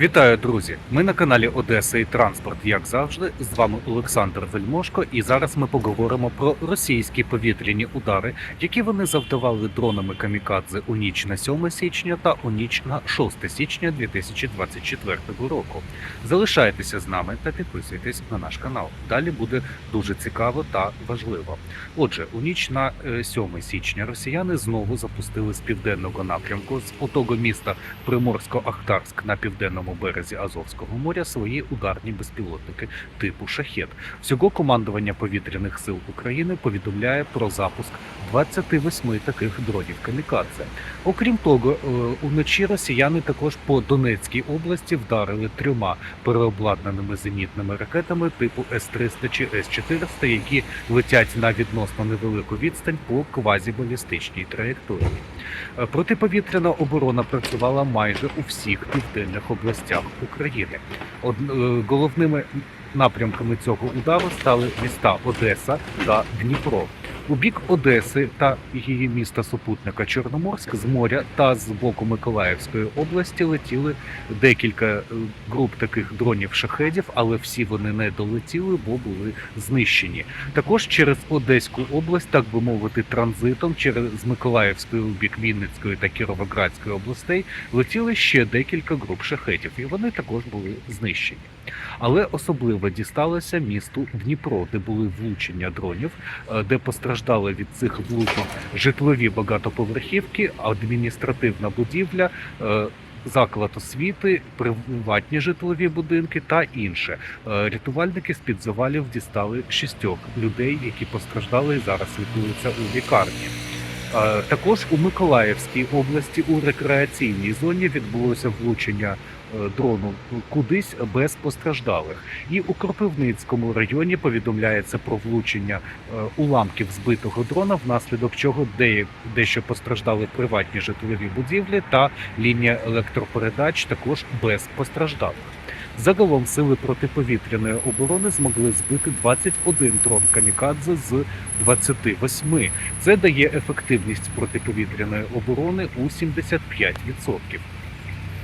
Вітаю, друзі! Ми на каналі Одеса і Транспорт, як завжди. З вами Олександр Вельмошко, і зараз ми поговоримо про російські повітряні удари, які вони завдавали дронами камікадзе у ніч на 7 січня та у ніч на 6 січня 2024 року. Залишайтеся з нами та підписуйтесь на наш канал. Далі буде дуже цікаво та важливо. Отже, у ніч на е, 7 січня росіяни знову запустили з південного напрямку з отого міста Приморсько-Ахтарськ на південному березі Азовського моря свої ударні безпілотники типу шахет. Всього командування повітряних сил України повідомляє про запуск 28 таких дронів камікадзе. Окрім того, е, уночі росіяни також по Донецькій області вдарили трьома переобладнаними зенітними ракетами типу С-300 чи С-400, які летять на відносно невелику відстань по квазібалістичній траєкторії. Е, Протиповітряна оборона працювала майже у всіх південних областях України. Од... е, Головними напрямками цього удару стали міста Одеса та Дніпро. У бік Одеси та її міста супутника Чорноморськ з моря та з боку Миколаївської області летіли декілька е, груп таких дронів шахедів, але всі вони не долетіли, бо були знищені. Також через Одеську область, так би мовити, транзитом через Миколаївської у бік Вінницької та Кіровоградської областей летіли ще декілька груп шахетів, і вони також були знищені. Але особливо дісталося місту Дніпро, де були влучення дронів, е, де постраждали від цих влучень житлові багатоповерхівки, адміністративна будівля. е, Заклад освіти, приватні житлові будинки та інше. Е, Рятувальники з під завалів дістали шістьох людей, які постраждали і зараз лікуються у лікарні. Також у Миколаївській області у рекреаційній зоні відбулося влучення е, дрону кудись без постраждалих. І у Кропивницькому районі повідомляється про влучення е, уламків збитого дрона, внаслідок чого дещо постраждали приватні житлові будівлі та лінія електропередач також без постраждалих. Загалом сили протиповітряної оборони змогли збити 21 дрон камікадзе з 28. Це дає ефективність протиповітряної оборони у 75%.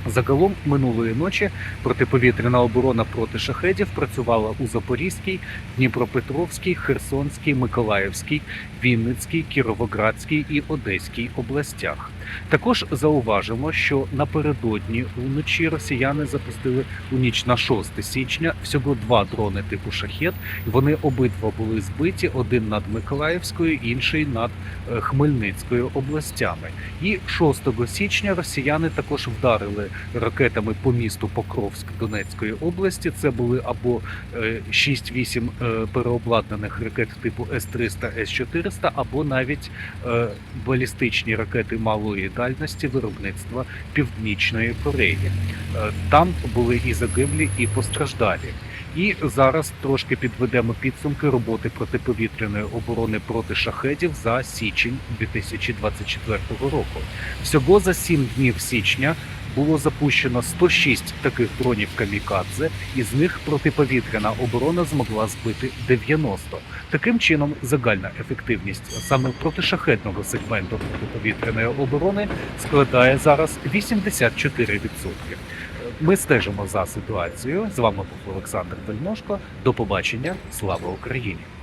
Загалом минулої ночі протиповітряна оборона проти шахедів працювала у Запорізькій, Дніпропетровській, Херсонській, Миколаївській, Вінницькій, Кіровоградській і Одеській областях. Також зауважимо, що напередодні уночі росіяни запустили у ніч на 6 січня всього два дрони типу шахет. Вони обидва були збиті: один над Миколаївською, інший над е, Хмельницькою областями. І 6 січня росіяни також вдарили ракетами по місту Покровськ Донецької області. Це були або е, 6-8 е, переобладнаних ракет типу С-300, С-400, або навіть е, балістичні ракети малої дальності виробництва Північної Кореї. Е, Там були і загиблі, і постраждалі. І зараз трошки підведемо підсумки роботи протиповітряної оборони проти шахедів за січень 2024 року. Всього за 7 днів січня було запущено 106 таких дронів камікадзе, із них протиповітряна оборона змогла збити 90. Таким чином, загальна ефективність саме протишахетного сегменту протиповітряної оборони складає зараз 84%. Ми стежимо за ситуацією. З вами був Олександр Вельмошко. До побачення. Слава Україні!